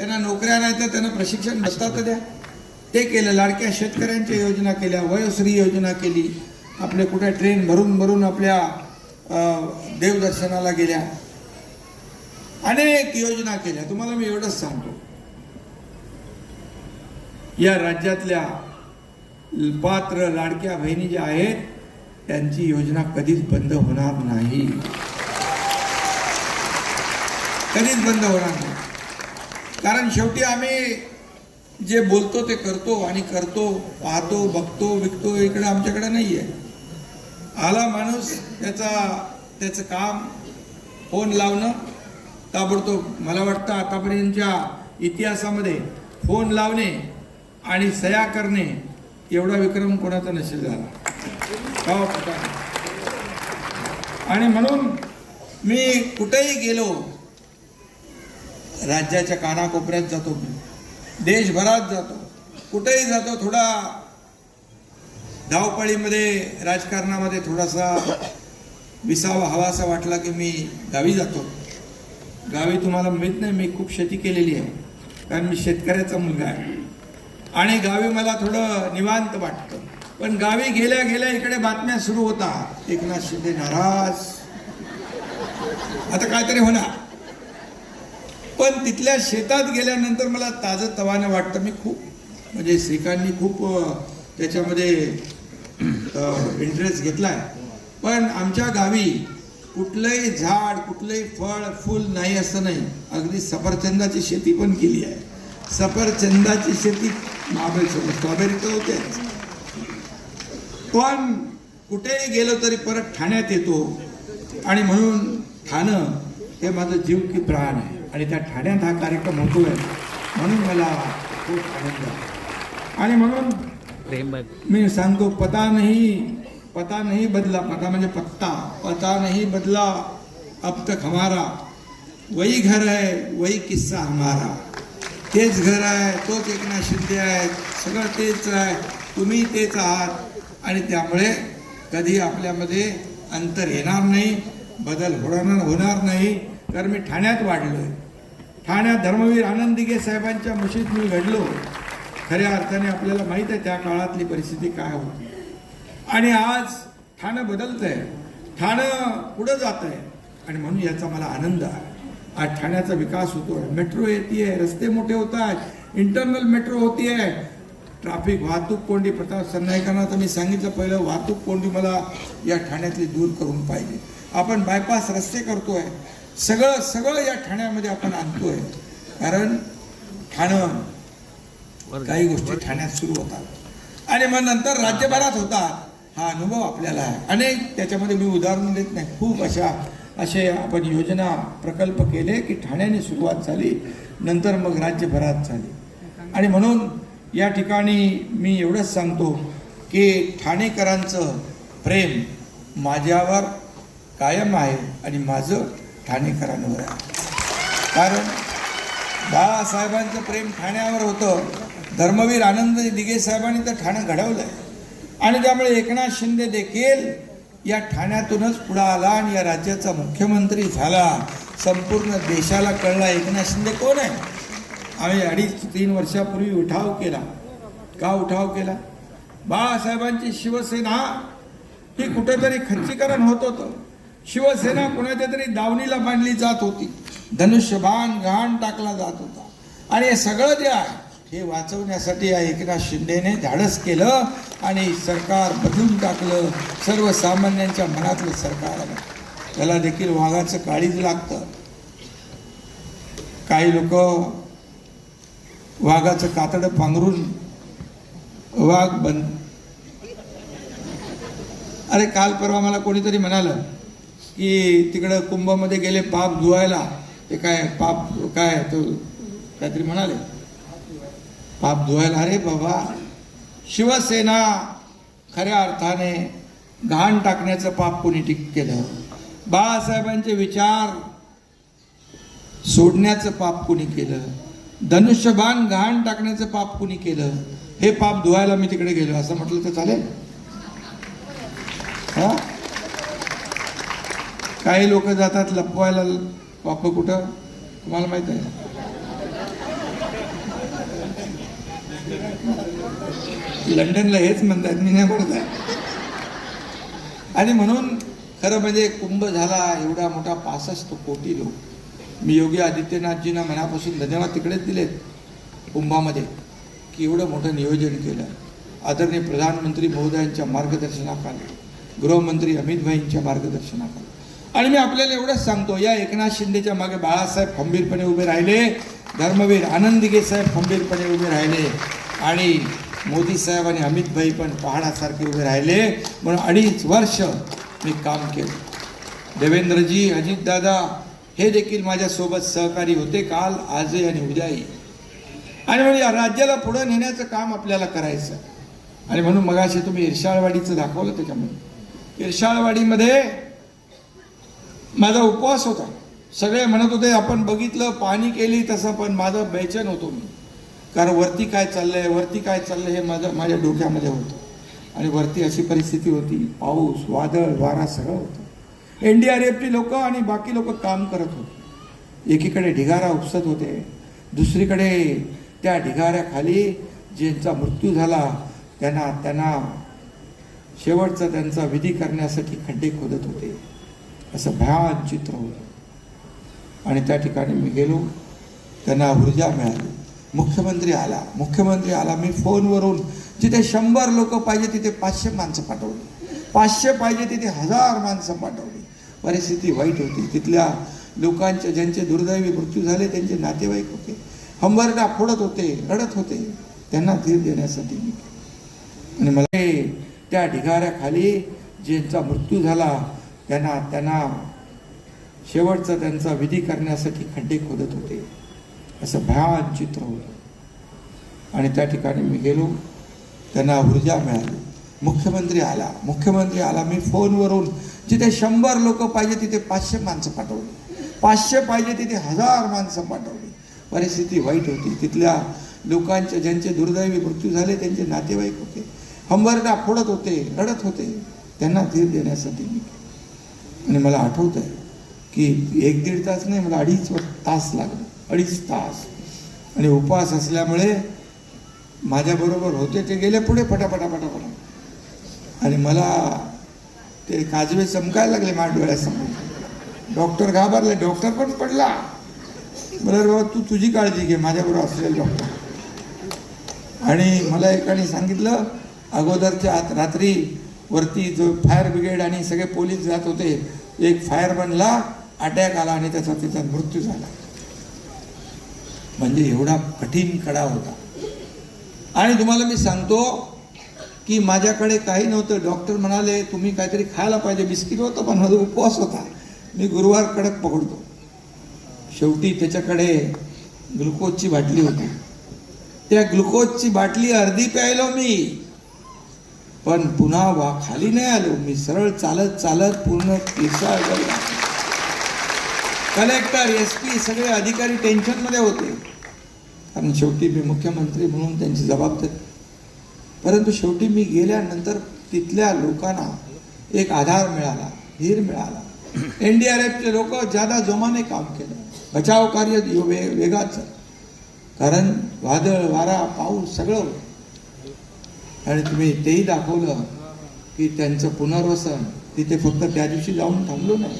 त्यांना नोकऱ्या नाही तर त्यांना प्रशिक्षण नसतात तर द्या? ते केलं लाडक्या शेतकऱ्यांच्या योजना केल्या वयोश्री योजना केली. आपले कुठे ट्रेन भरून भरून आपल्या देवदर्शनाला गेल्या. अनेक योजना केल्या. तुम्हाला मी एवढंच सांगतो. या राज्यातल्या पात्र लाडक्या बहिणी ज्या आहेत त्यांची योजना कधीच बंद होणार नाही. कधीच बंद होणार नाही. कारण शेवटी आम्ही जे बोलतो ते करतो आणि करतो पाहतो बघतो विकतो इकडे आमच्याकडे नाही आहे आला माणूस त्याचा त्याचं काम फोन लावणं ताबडतोब मला वाटतं आतापर्यंतच्या इतिहासामध्ये फोन लावणे आणि सया करणे एवढा विक्रम कोणाचा नसेल झाला. हो, आणि म्हणून मी कुठेही गेलो राज्याच्या कानाकोपऱ्यात जातो मी. देशभरात जातो. कुठेही जातो थोडा धावपळीमध्ये राजकारणामध्ये थोडासा विसावा हवासा वाटला की मी गावी जातो. गावी तुम्हाला माहीत नाही मी खूप शेती केलेली आहे. कारण मी शेतकऱ्याचा मुलगा आहे. आणि गावी मला थोडं निवांत वाटतं. पण गावी गेल्या गेल्या इकडे बातम्या सुरू होतात. एकनाथ शिंदे नाराज. आता काहीतरी होणार. पण तिथल्या शेतात गेल्यानंतर मला ताजं तवानं वाटतं. मी खूप म्हणजे श्रीकांतनी खूप त्याच्यामध्ये इंटरेस्ट घेतला आहे पण आमच्या गावी कुठलंही झाड कुठलंही फळ फूल नाही असं नाही. अगदी सफरचंदाची शेती पण केली आहे. सफरचंदाची शेती महाबळेश्वर स्ट्रॉबेरी तर होतेच. पण कुठेही गेलो तरी परत ठाण्यात येतो. आणि म्हणून ठाणं हे माझं जीव की प्राण आहे. आणि त्या ठाण्यात हा कार्यक्रम होतोय म्हणून मला खूप आनंद आहे. आणि म्हणून मी सांगतो पता नहीं पता नहीं बदला पता म्हणजे पत्ता. पता नहीं बदला अब तक हमारा. वही घर है वही किस्सा हमारा. तेच घर आहे तोच एकनाथ शिंदे आहे सगळं तेच आहे. तुम्ही तेच आहात. आणि त्यामुळे कधी आपल्यामध्ये अंतर येणार नाही बदल होणार होणार नाही. कारण मी ठाण्यात वाढलोय. ठाण्यात धर्मवीर आनंद दिघे साहेबांच्या मशीद मी घडलो. खऱ्या अर्थाने आपल्याला माहीत आहे त्या काळातली परिस्थिती काय होती. आणि आज ठाणं बदलत आहे ठाणं पुढं जात आहे आणि म्हणून याचा मला आनंद आहे. आज ठाण्याचा विकास होतोय. मेट्रो येते रस्ते मोठे होत आहेत इंटरनल मेट्रो होती आहे ट्राफिक वाहतूक कोंडी प्रताप सरनाईकांना तर मी सांगितलं पहिलं वाहतूक कोंडी मला या ठाण्यातली दूर करून पाहिजे आपण बायपास रस्ते करतोय. सगळं सगळं या ठाण्यामध्ये आपण आणतोय. कारण ठाणं काही गोष्टी ठाण्यात सुरू होतात. आणि मग नंतर राज्यभरात होता. हा अनुभव आपल्याला आहे. अनेक त्याच्यामध्ये मी उदाहरण देत नाही. खूप अशा असे आपण योजना प्रकल्प केले की ठाण्याने सुरुवात झाली नंतर मग राज्यभरात झाली. आणि म्हणून या ठिकाणी मी एवढंच सांगतो की ठाणेकरांचं प्रेम माझ्यावर कायम आहे आणि माझं ठाणेकरांवर आहे. कारण बाळासाहेबांचं प्रेम ठाण्यावर होतं. धर्मवीर आनंद दिघे साहेबांनी तर ठाणं घडवलंय. आणि त्यामुळे एकनाथ शिंदे देखील या ठाण्यातूनच पुढे आला आणि या राज्याचा मुख्यमंत्री झाला. संपूर्ण देशाला कळला एकनाथ शिंदे कोण आहे? आम्ही अडीच तीन वर्षापूर्वी उठाव केला. का उठाव केला? बाळासाहेबांची शिवसेना ही कुठेतरी खच्चीकरण होत होतं. शिवसेना कुणाच्या तरी दावणीला बांधली जात होती. धनुष्यबाण घाण टाकला जात होता. आणि हे सगळं जे आहे हे वाचवण्यासाठी या एकनाथ शिंदेने धाडस केलं आणि सरकार बदलून टाकलं. सर्वसामान्यांच्या मनातलं सरकार आलं. त्याला देखील वाघाचं काळीज लागतं. काही लोक वाघाचं कातडं पांघरून वाघ बन अरे काल परवा मला कोणीतरी म्हणालं की तिकडं कुंभमध्ये गेले पाप धुवायला. ते काय पाप काय तो काहीतरी म्हणाले. पाप धुवायला अरे बाबा शिवसेना खऱ्या अर्थाने घाण टाकण्याचं पाप कोणी टिक केलं? बाळासाहेबांचे विचार सोडण्याचं पाप कोणी केलं? धनुष्यबाण घाण टाकण्याचं पाप कोणी केलं? हे पाप धुवायला मी तिकडे गेलो असं म्हटलं तर चालेल? हा? काही लोक जातात लपवायला वाप कुठं? तुम्हाला माहीत आहे. लंडनला हेच म्हणतात मी नाही म्हणत आहे. आणि म्हणून खरं म्हणजे कुंभ झाला एवढा मोठा पासष्ट कोटी लोक. मी योगी आदित्यनाथजींना मनापासून धन्यवाद तिकडेच दिलेत कुंभामध्ये की एवढं मोठं नियोजन केलं. आदरणीय प्रधानमंत्री महोदयांच्या मार्गदर्शनाखाली गृहमंत्री अमित भाईंच्या मार्गदर्शनाखाली. आणि मी आपल्याला एवढंच सांगतो या एकनाथ शिंदेच्या मागे बाळासाहेब खंबीरपणे उभे राहिले धर्मवीर आनंदगे साहेब खंबीरपणे उभे राहिले आणि मोदी साहेब आणि अमित भाई पण पहाडासारखे उभे राहिले. म्हणून अडीच वर्ष मी काम केलं. देवेंद्रजी अजितदादा हे देखील माझ्यासोबत सहकारी होते काल आजही आणि उद्याही. आणि म्हणजे या राज्याला पुढं नेण्याचं काम आपल्याला करायचं आणि म्हणून मगाशी तुम्ही इर्शाळवाडीचं दाखवलं त्याच्यामध्ये. इर्शाळवाडीमध्ये माझा उपवास होता. सगळे म्हणत होते आपण बघितलं पाणी केली तसं पण माझं बेचन होतो मी. कारण वरती काय चाललंय वरती काय चाललंय हे माझं माझ्या डोक्यामध्ये होतं. आणि वरती अशी परिस्थिती होती. पाऊस वादळ वारा सगळं होतं. एन डी आर एफची लोक आणि बाकी लोक काम करत होते. एकीकडे ढिगारा उपसत होते. दुसरीकडे त्या ढिगाऱ्याखाली ज्यांचा मृत्यू झाला त्यांना त्यांना शेवटचा त्यांचा विधी करण्यासाठी खड्डे खोदत होते. असं भयान चित्र होतं. आणि त्या ठिकाणी मी गेलो. त्यांना ऊर्जा मिळाली. मुख्यमंत्री आला. मुख्यमंत्री आला. मी फोनवरून जिथे शंभर लोक पाहिजे तिथे पाचशे माणसं पाठवली. पाचशे पाहिजे तिथे हजार माणसं पाठवली. परिस्थिती वाईट होती. तिथल्या लोकांचे ज्यांचे दुर्दैवी मृत्यू झाले त्यांचे नातेवाईक होते. हंबरडा फोडत होते रडत होते. त्यांना धीर देण्यासाठी मी आणि मला त्या ढिगाऱ्याखाली ज्यांचा मृत्यू झाला त्यांना त्यांना शेवटचा त्यांचा विधी करण्यासाठी खड्डे खोदत होते. असं भयान चित्र होतं. आणि त्या ठिकाणी मी गेलो. त्यांना ऊर्जा मिळाली. मुख्यमंत्री आला. मुख्यमंत्री आला. मी फोनवरून जिथे शंभर लोक पाहिजे तिथे पाचशे माणसं पाठवली. पाचशे पाहिजे तिथे हजार माणसं पाठवली. परिस्थिती वाईट होती. तिथल्या लोकांचे ज्यांचे दुर्दैवी मृत्यू झाले त्यांचे नातेवाईक होते. हंबरडा फोडत होते रडत होते. त्यांना धीर देण्यासाठी मी आणि मला आठवत आहे की एक दीड तास नाही मला अडीच तास लागले. अडीच तास. आणि उपवास असल्यामुळे माझ्याबरोबर होते ते गेले पुढे फटाफटा पटापटा आणि मला ते काजवे चमकायला लागले माझ्या डोळ्यासमोर डॉक्टर घाबरले. डॉक्टर पण पडला. बरं बाबा तू तुझी काळजी घे. माझ्याबरोबर असलेले डॉक्टर. आणि मला एकाने सांगितलं अगोदरच्या आत रात्री वरती जो फायर ब्रिगेड आणि सगळे पोलीस जात होते एक फायरमनला अटॅक आला आणि त्याचा त्याचा मृत्यू झाला. म्हणजे एवढा कठीण कडा होता. आणि तुम्हाला मी सांगतो की माझ्याकडे काही नव्हतं. डॉक्टर म्हणाले तुम्ही काहीतरी खायला पाहिजे. बिस्किट होतं पण माझा उपवास होता. मी गुरुवार कडक पकडतो. शेवटी त्याच्याकडे ग्लुकोजची बाटली होती. त्या ग्लुकोजची बाटली अर्धी प्यायलो मी. पण पुन्हा वा खाली नाही आलो. मी सरळ चालत चालत पूर्ण केसाळ कलेक्टर एस पी सगळे अधिकारी टेन्शनमध्ये होते. कारण शेवटी मी मुख्यमंत्री म्हणून त्यांची जबाबदारी. परंतु शेवटी मी गेल्यानंतर तिथल्या लोकांना एक आधार मिळाला धीर मिळाला. एन डी आर एफचे लोक ज्यादा जोमाने काम केलं. बचाव कार्य वे वेगाचं. कारण वादळ वारा पाऊस सगळं होतं. आणि तुम्ही तेही दाखवलं की त्यांचं पुनर्वसन तिथे फक्त त्या दिवशी जाऊन थांबलो नाही.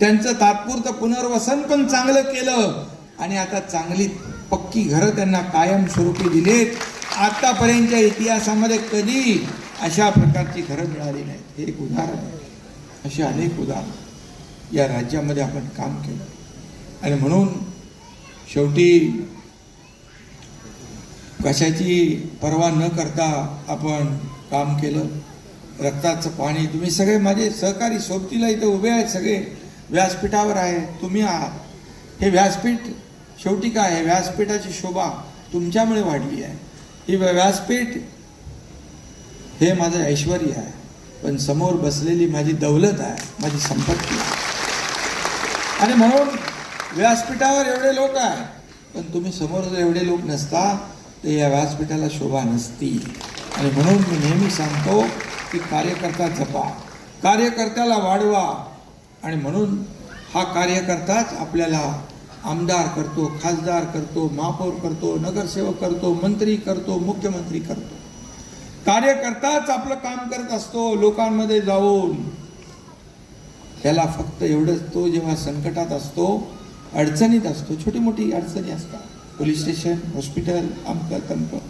त्यांचं तात्पुरतं पुनर्वसन पण चांगलं केलं आणि आता चांगली पक्की घरं त्यांना कायमस्वरूपी दिलेत. आतापर्यंतच्या इतिहासामध्ये कधी अशा प्रकारची घरं मिळाली नाहीत. हे एक उदाहरण आहे. असे अनेक उदाहरण. या राज्यामध्ये आपण काम केलं. आणि म्हणून शेवटी कशाची पर्वा न करता आपण काम केलं? रक्ताचं पाणी तुम्ही सगळे माझे सहकारी सोबतीला इथे उभे आहेत सगळे. व्यासपीठावर आहे तुम्ही आहात. हे व्यासपीठ शेवटी काय आहे? व्यासपीठाची शोभा तुमच्यामुळे वाढली आहे. ही व्यासपीठ हे माझं ऐश्वर आहे. पण समोर बसलेली माझी दौलत आहे माझी संपत्ती आहे. आणि म्हणून व्यासपीठावर एवढे लोक आहे पण तुम्ही समोर जर एवढे लोक नसता तर या व्यासपीठाला शोभा नसती आणि म्हणून मी नेहमी सांगतो की कार्यकर्ता जपा. कार्यकर्त्याला वाढवा. आणि म्हणून हा कार्यकर्ताच आपल्याला आमदार करतो खासदार करतो महापौर करतो नगरसेवक करतो मंत्री करतो मुख्यमंत्री करतो. कार्यकर्ताच आपलं काम करत असतो लोकांमध्ये जाऊन. त्याला फक्त एवढंच तो जेव्हा संकटात असतो अडचणीत असतो छोटी मोठी अडचणी असतात. पोलीस स्टेशन हॉस्पिटल अमक तमक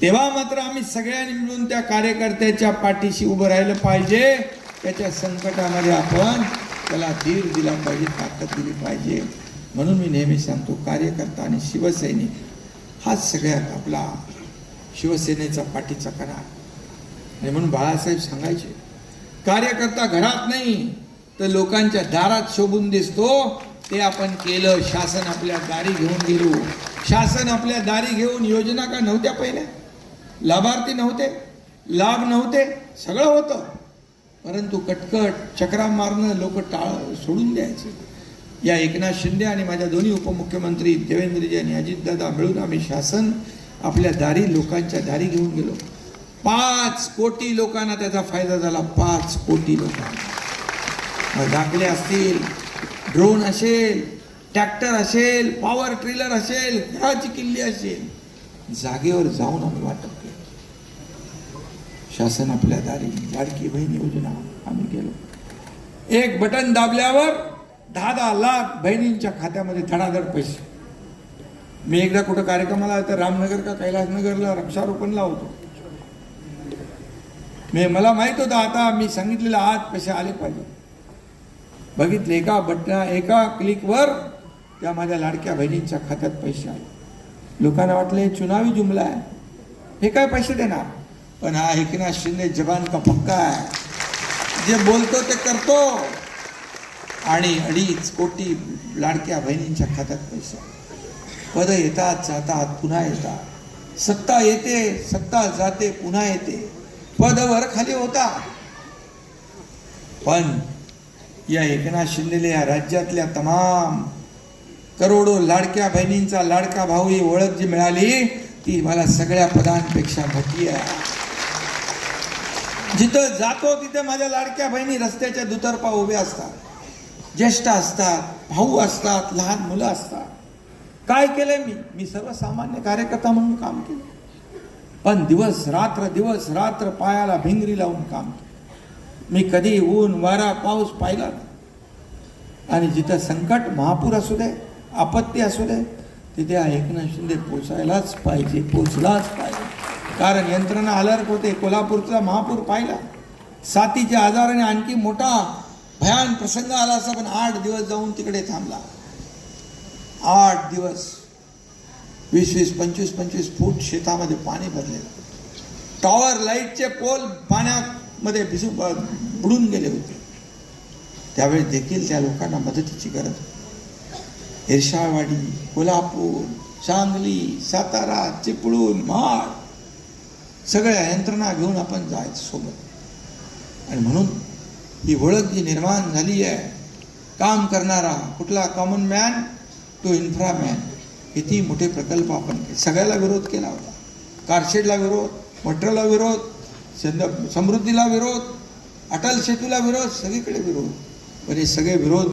तेव्हा मात्र आम्ही सगळ्यांनी मिळून त्या कार्यकर्त्याच्या पाठीशी उभं राहिलं पाहिजे. त्याच्या संकटामध्ये आपण त्याला धीर दिला पाहिजे ताकद दिली पाहिजे. म्हणून मी नेहमी सांगतो कार्यकर्ता आणि शिवसैनिक हाच सगळ्यात आपला शिवसेनेचा पाठीचा कणा. आणि म्हणून बाळासाहेब सांगायचे कार्यकर्ता घरात नाही तर लोकांच्या दारात शोभून दिसतो. ते आपण केलं शासन आपल्या दारी घेऊन गेलो. शासन आपल्या दारी घेऊन योजना का नव्हत्या पहिल्या? लाभार्थी नव्हते लाभ नव्हते सगळं होतं. परंतु कटकट चक्रा मारणं लोक टाळ सोडून द्यायचे. या एकनाथ शिंदे आणि माझ्या दोन्ही उपमुख्यमंत्री देवेंद्रजी आणि अजितदादा मिळून आम्ही शासन आपल्या दारी लोकांच्या दारी घेऊन गेलो. पाच कोटी लोकांना त्याचा फायदा झाला पाच कोटी लोकांना. दाखले असतील ड्रोन असेल ट्रॅक्टर असेल पॉवर ट्रिलर असेल घराची किल्ली असेल. जागेवर जाऊन आम्ही वाटप केलं. शासन आपल्या दारी लाडकी बहीण योजना आम्ही गेलो एक बटन दाबल्यावर दहा दहा लाख बहिणींच्या खात्यामध्ये धडाधड पैसे. मी एकदा कुठं कार्यक्रमाला तर रामनगर का कैलासनगरला वृक्षारोपणला होतो. मी मला माहीत होतं आता मी सांगितलेलं आज पैसे आले पाहिजे. बघितले एका बटना एका क्लिकवर त्या माझ्या लाडक्या बहिणींच्या खात्यात पैसे आले. लोकांना वाटलं हे चुनावी जुमला आहे. हे काय पैसे देणार? पण हा एकनाथ शिंदे जबान का पक्का आहे? जे बोलतो ते करतो. आणि अडीच कोटी लाडक्या बहिणींच्या खात्यात पैसे. पद येतात जातात पुन्हा येतात. सत्ता येते सत्ता जाते पुन्हा येते. पदवर खाली होता. पण या एकनाथ शिंदेले या राज्यातल्या तमाम करोडो लाडक्या बहिणींचा लाडका भाऊ ही ओळख जी मिळाली ती मला सगळ्या पदांपेक्षा मोठी आहे. जिथं जातो तिथे माझ्या लाडक्या बहिणी रस्त्याच्या दुतर्फा उभ्या असतात. ज्येष्ठ असतात भाऊ असतात लहान मुलं असतात. काय केलंय मी? मी सर्वसामान्य कार्यकर्ता म्हणून काम केलं. पण दिवस रात्र दिवस रात्र पायाला भिंगरी लावून काम केलं. मी कधी ऊन वारा पाऊस पाहिला आणि जिथं संकट महापूर असू दे आपत्ती असू दे तिथे एकनाथ शिंदे पोचायलाच पाहिजे पोचलाच पाहिजे. कारण यंत्रणा अलर्ट होते कोल्हापूरचा महापूर पाहिला. साथीच्या आजाराने आणखी मोठा भयान प्रसंग आला असा पण आठ दिवस जाऊन तिकडे थांबला. आठ दिवस. वीस वीस पंचवीस पंचवीस फूट शेतामध्ये पाणी भरलेलं. टॉवर लाईटचे पोल पाण्यात भिजू बुडून गेले होते. त्यावेळी देखील त्या लोकांना मदतीची गरज होती. कोल्हापूर सांगली सातारा चिपळूण महाड सगळ्या यंत्रणा घेऊन आपण जायचं सोबत. आणि म्हणून ही ओळख जी निर्माण झाली आहे काम करणारा कुठला कॉमन मॅन तो इन्फ्रा मॅन किती मोठे प्रकल्प आपण सगळ्याला विरोध केला होता. कारशेडला विरोध मटरला विरोध समृद्धीला विरोध अटल सेतूला विरोध सगळीकडे विरोध. पण हे सगळे विरोध